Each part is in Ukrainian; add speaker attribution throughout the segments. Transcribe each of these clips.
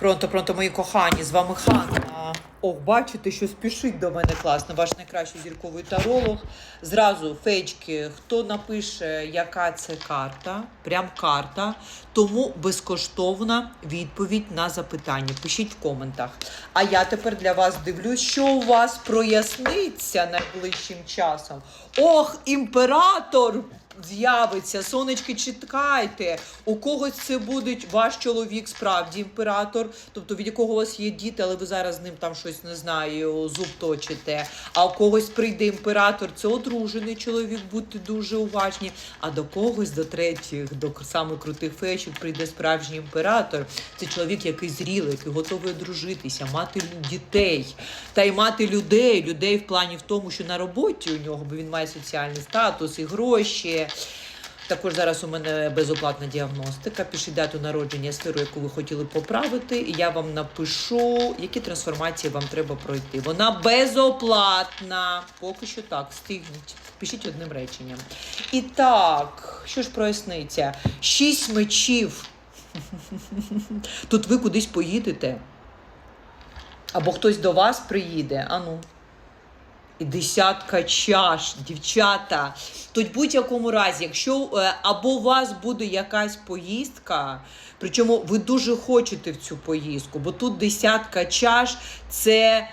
Speaker 1: Пронто, пронто, мої кохані, з вами Ханна. Ох, бачите, що спішить до мене класно. Ваш найкращий зірковий таролог. Зразу фейчки, хто напише, яка це карта, прям карта. Тому безкоштовна відповідь на запитання. Пишіть в коментах. А я тепер для вас дивлюсь, що у вас проясниться найближчим часом. Ох, імператор! З'явиться. Сонечки, чекайте. У когось це буде ваш чоловік, справді імператор, тобто від якого у вас є діти, але ви зараз з ним там щось не знаю, зуб точите. А у когось прийде імператор, це одружений чоловік, будьте дуже уважні. А до когось, до третіх, до самих крутих фешів прийде справжній імператор. Це чоловік, який зрілий, який готовий одружитися, мати дітей та й мати людей. Людей в плані в тому, що на роботі у нього, бо він має соціальний статус і гроші. Також зараз у мене безоплатна діагностика. Пишіть дату народження, сферу, яку ви хотіли поправити, і я вам напишу, які трансформації вам треба пройти. Вона безоплатна. Поки що так, встигніть. Пишіть одним реченням. І так, що ж проясниться? Шість мечів. Тут ви кудись поїдете. Або хтось до вас приїде. Ану. І десятка чаш, дівчата. Тут в будь-якому разі, якщо е, або у вас буде якась поїздка, причому ви дуже хочете в цю поїздку, бо тут десятка чаш це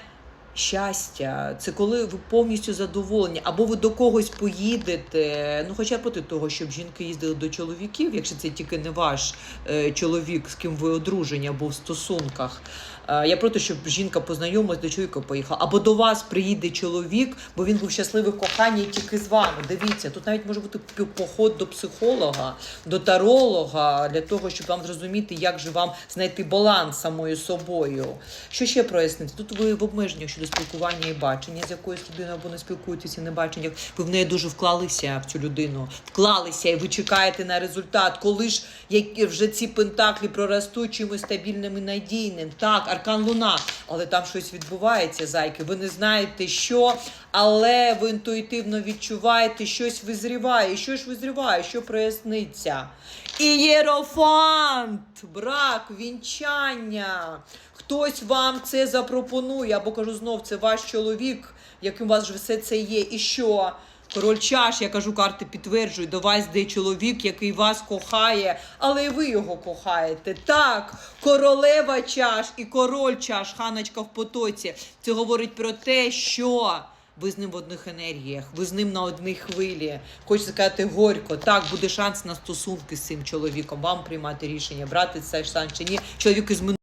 Speaker 1: щастя, це коли ви повністю задоволені, або ви до когось поїдете. Ну, хоча проти того, щоб жінки їздили до чоловіків, якщо це тільки не ваш е, чоловік, з ким ви одружені або в стосунках. Е, Я проти, щоб жінка познайомилась до чоловіка поїхала. Або до вас приїде чоловік, бо він був щасливий в коханні тільки з вами. Дивіться, тут навіть може бути поход до психолога, до таролога, для того, щоб вам зрозуміти, як же вам знайти баланс самою собою. Що ще прояснити? Тут ви в обмеженнях щодо спілкування і бачення з якоюсь людиною або не спілкуєтеся на баченнях. Ви в неї дуже вклалися в цю людину, вклалися, і ви чекаєте на результат. Коли ж вже ці пентаклі проростуть чимось стабільним і надійним. Так, аркан Луна, але там щось відбувається, зайки. Ви не знаєте, що, але ви інтуїтивно відчуваєте, щось визріває. Що ж визріває, що проясниться? Ієрофант, брак, вінчання. Хтось вам це запропонує, або кажу знов, це ваш чоловік, яким у вас все це є. І що? Король чаш, я кажу, карти підтверджують, до вас йде чоловік, який вас кохає, але і ви його кохаєте. Так, королева чаш і король чаш, ханочка в потоці. Це говорить про те, що ви з ним в одних енергіях, ви з ним на одній хвилі. Хочеться сказати горько. Так, буде шанс на стосунки з цим чоловіком. Вам приймати рішення, брати цей шанс чи ні. Чоловік із минулого